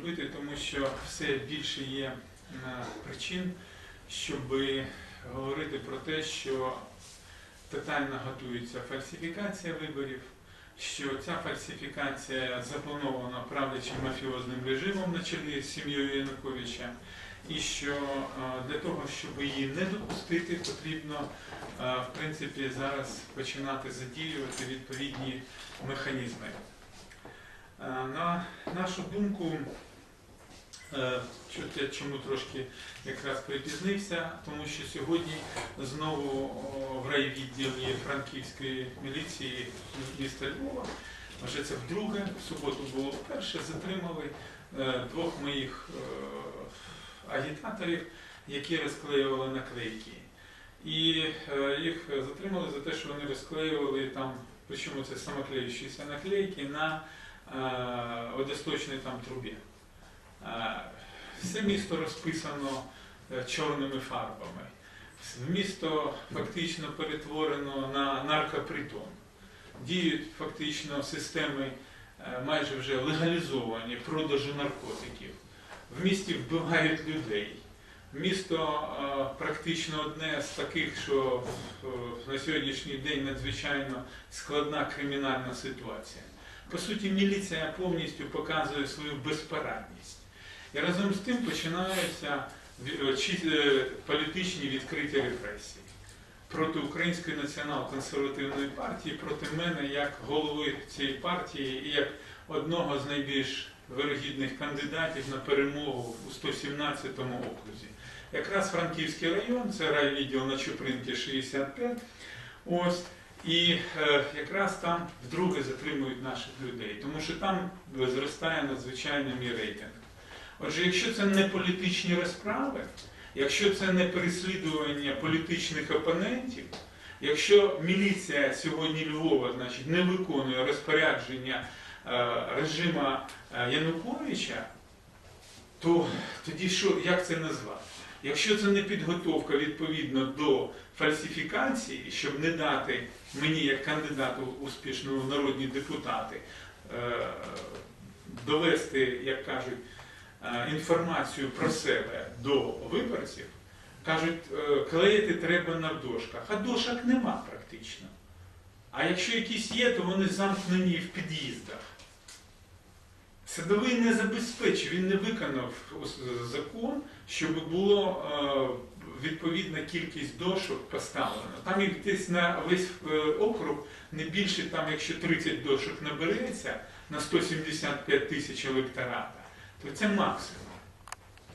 зробити, тому що все більше є причин, щоб говорити про те, що тотально готується фальсифікація виборів, що ця фальсифікація запланована правлячим мафіозним режимом на чолі з сім'єю Януковича, і що для того, щоб її не допустити, потрібно в принципі зараз починати задіювати відповідні механізми. На нашу думку, чому трошки якраз припізнився, тому що сьогодні знову в райвідділі Франківської міліції міста Львова, вже це вдруге, в суботу було вперше, затримали е, двох моїх е, агітаторів, які розклеювали наклейки. І е, їх затримали за те, що вони розклеювали там, причому це самоклеючіся наклейки на е, водосточній трубі. Все місто розписано е, чорними фарбами. Місто фактично перетворено на наркопритон. Діють фактично системи е, майже вже легалізовані продажу наркотиків. В місті вбивають людей. Місто е, практично одне з таких, що на сьогоднішній день надзвичайно складна кримінальна ситуація. По суті, міліція повністю показує свою безпорадність. І разом з тим починаються чи- е, політичні відкриті репресії проти Української націонал-консервативної партії, проти мене як голови цієї партії і як одного з найбільш вирогідних кандидатів на перемогу у 117 окрузі. Якраз Франківський район, це райвідділ на Чупринки 65. Ось. І е, якраз там вдруге затримують наших людей, тому що там зростає надзвичайно мій рейтинг. Отже, якщо це не політичні розправи, якщо це не переслідування політичних опонентів, якщо міліція сьогодні Львова значить, не виконує розпорядження е, режима е, Януковича, то тоді що, як це назвати? Якщо це не підготовка відповідно до фальсифікації, щоб не дати мені як кандидату успішного в народні депутати е, довести, як кажуть, інформацію про себе до виборців, кажуть, е, клеїти треба на дошках, а дошок нема практично. А якщо якісь є, то вони замкнені в під'їздах. Садовий не забезпечив, він не виконав закон, щоб було е, відповідна кількість дошок поставлено. Там їх десь на весь е, округ не більше, там, якщо 30 дошок набереться на 175 тисяч електората, то це максимум.